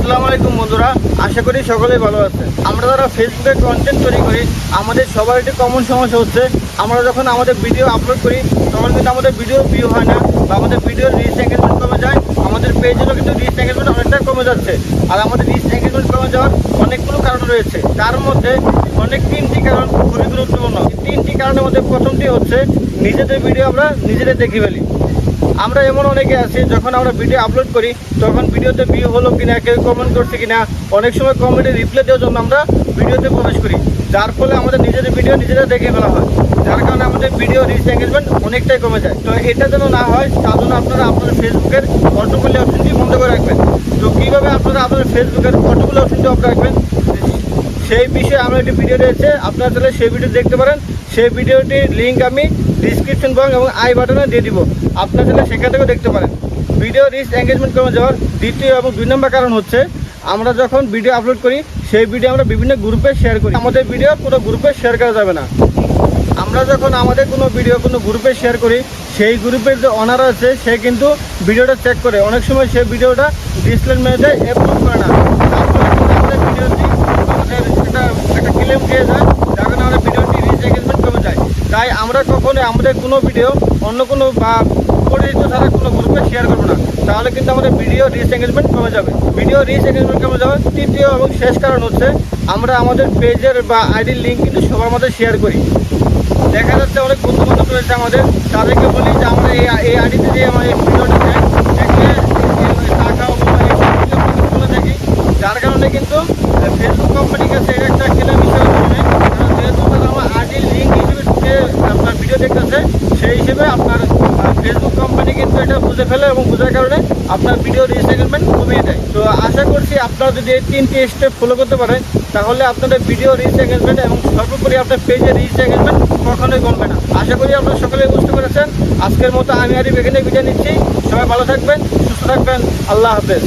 আসসালামু আলাইকুম বন্ধুরা, আশা করি সকলেই ভালো আছে আমরা যারা ফেসবুকে কন্টেন্ট তৈরি করি, আমাদের সবার একটি কমন সমস্যা হচ্ছে, আমরা যখন আমাদের ভিডিও আপলোড করি, তখন কিন্তু আমাদের ভিডিও ভিউ হয় না, বা আমাদের ভিডিওর রিচ এঙ্গেজমেন্ট কমে যায়, আমাদের পেজেরও কিন্তু রিচ এঙ্গেজমেন্ট অনেকটা কমে যাচ্ছে, আর আমাদের রিচ এঙ্গেজমেন্ট কমে যাওয়ার অনেকগুলো কারণ রয়েছে। তার মধ্যে অনেক তিনটি কারণ খুবই গুরুত্বপূর্ণ। তিনটি কারণের মধ্যে প্রথমটি হচ্ছে, নিজেদের ভিডিও আমরা নিজেদের দেখে ফেলি। আমরা এমন অনেকে আছি, যখন আমরা ভিডিও আপলোড করি, তখন ভিডিওতে ভিউ হলো কিনা, কেউ কমেন্ট করছে কিনা, অনেক সময় কমেন্টে রিপ্লাই দেওয়ার জন্য আমরা ভিডিওতে প্রবেশ করি। যার ফলে আমাদের নিজেদের ভিডিও নিজেরা দেখে ফেলা হয়। যার কারণে আমাদের ভিডিও রিচ এঙ্গেজমেন্ট অনেকটাই কমে যায়। তো এটা যেন না হয়, তার জন্য আপনারা আপনাদের ফেসবুকের অটোগুলি অপশনটি বন্ধ করে রাখবেন। তো কীভাবে আপনারা আপনাদের ফেসবুকের অটোগুলি অপশনটি অফ রাখবেন সেই বিষয়ে আমার একটি ভিডিও রয়েছে। আপনারা তাহলে সেই ভিডিও দেখতে পারেন। সেই ভিডিওটির লিঙ্ক আমি ডিসক্রিপশন বক্স এবং আই বাটনে দিয়ে দিব। আপনারা তাহলে সেখান থেকেও দেখতে পারেন। ভিডিও রিচ এঙ্গেজমেন্ট কমে যাওয়ার দ্বিতীয় এবং দুই নম্বর কারণ হচ্ছে, আমরা যখন ভিডিও আপলোড করি, সেই ভিডিও আমরা বিভিন্ন গ্রুপে শেয়ার করি। আমাদের ভিডিও কোনো গ্রুপে শেয়ার করা যাবে না। আমরা যখন আমাদের কোনো ভিডিও কোনো গ্রুপে শেয়ার করি, সেই গ্রুপের যে অনার আছে, সে কিন্তু ভিডিওটা চেক করে। অনেক সময় সে ভিডিওটা ডিসপ্লে মেরে দেয় অ্যাপ্রুভ করে না তার ফলে কিন্তু আমাদের ভিডিওটি আমাদের একটা একটা ক্লেম দিয়ে যার কারণে ভিডিওটি রিচ এঙ্গেজমেন্ট কমে যায়। তাই আমরা কখনোই আমাদের কোনো ভিডিও অন্য কোনো বা পরিচিত ছাড়া কোনো গ্রুপে শেয়ার করব না। তাহলে কিন্তু আমাদের ভিডিও রিচ এঙ্গেজমেন্ট কমে যাবে। ভিডিও রিচ এঙ্গেজমেন্ট কমে যাবে তৃতীয় এবং শেষ কারণ হচ্ছে, আমরা আমাদের পেজের বা আইডির লিঙ্ক কিন্তু সবার মধ্যে শেয়ার করি। দেখা যাচ্ছে অনেক বন্ধু বান্ধব রয়েছে আমাদের, তাদেরকে বলি যে আমরা এই এই আইডিতে যে আমার এই ভিডিওটা দেয় যার কারণে কিন্তু ফেসবুক কোম্পানির কাছে একটা কেনা বিষয় হচ্ছে কারণ যেহেতু তারা আমার আইডির লিঙ্ক হিসেবে ঢুকে আপনার ভিডিও দেখতেছে সেই হিসেবে আপনার ফেসবুক কোম্পানি কিন্তু এটা বুঝে ফেলে এবং বোঝার কারণে আপনার ভিডিও রিসেগমেন্ট কমিয়ে দেয়। তো আশা করছি আপনারা যদি এই তিনটি স্টেপ ফলো করতে পারেন, তাহলে আপনাদের ভিডিও রিচ এবং সর্বোপরি আপনার পেজের রিচ এঙ্গেজমেন্ট কখনোই কমবে না। আশা করি আপনারা সকলেই বুঝতে পেরেছেন। আজকের মতো আমি আরিফ এখানে বিদায় নিচ্ছি। সবাই ভালো থাকবেন, সুস্থ থাকবেন। আল্লাহ হাফেজ।